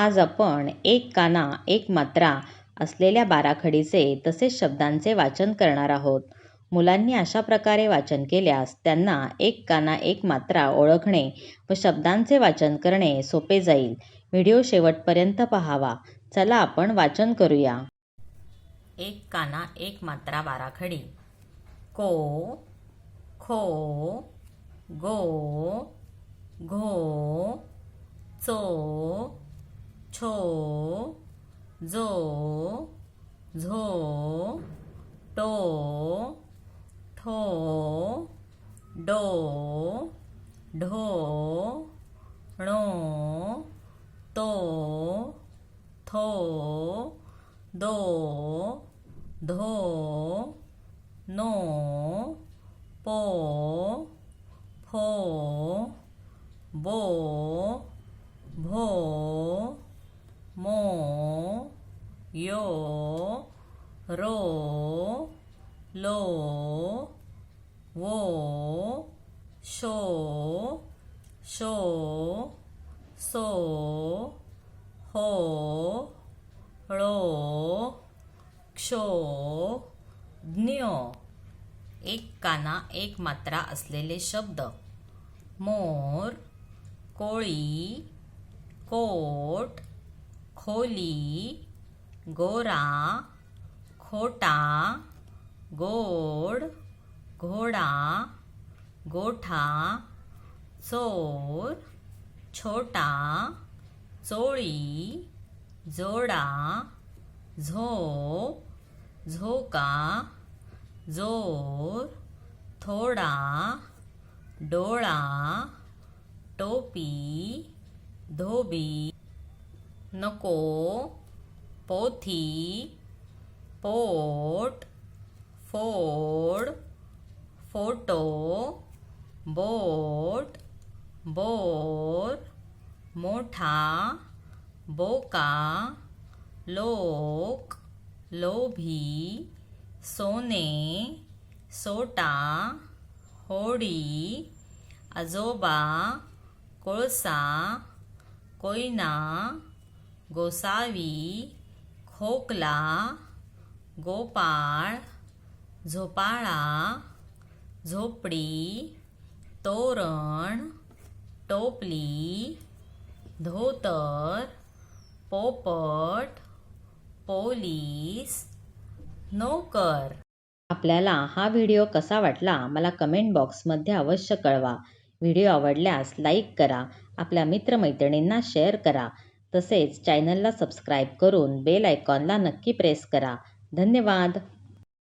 आज आपण एक काना एक मात्रा असलेल्या बाराखडीचे तसेच शब्दांचे वाचन करणार आहोत. मुलांनी अशा प्रकारे वाचन केल्यास त्यांना एक काना एक मात्रा ओळखणे व शब्दांचे वाचन करणे सोपे जाईल. व्हिडिओ शेवटपर्यंत पहावा चला आपण वाचन करूया. एक काना एक मात्रा बाराखडी. को, खो, गो, घो, चो, छो, जो, झो, टो, ठो, डो, ढो, णो, तो, थो, दो, धो, नो, पो, फो, बो, रो, लो, वो, शो, शो, सो, हो, ळो, क्षो, ज्ञ. एक काना एक मात्रा असलेले शब्द. मोर, कोळी, कोट, खोली, गोरा, खोटा, गोड, घोडा, गोठा, चोर, छोटा, चोळी, जोडा, झोप, झोका, जोर, थोडा, डोळा, टोपी, धोबी, नको, पोथी, पोट, फोड, फोटो, बोट, बोर, मोठा, बोका, लोक, लोभी, सोने, सोटा, होडी, आजोबा, कोळसा, कोयना, गोसावी, खोकला, गोपाळ, झोपाळा, झोपडी, तोरण, टोपली, धोतर, पोपट, पोलीस, नोकर. आपल्याला हा व्हिडिओ कसा वाटला मला कमेंट बॉक्समध्ये अवश्य कळवा. व्हिडिओ आवडल्यास लाईक करा, आपल्या मित्र-मैत्रिणींना शेअर करा. तसेच चॅनलला सबस्क्राईब करून बेल आयकॉनला नक्की प्रेस करा. धन्यवाद.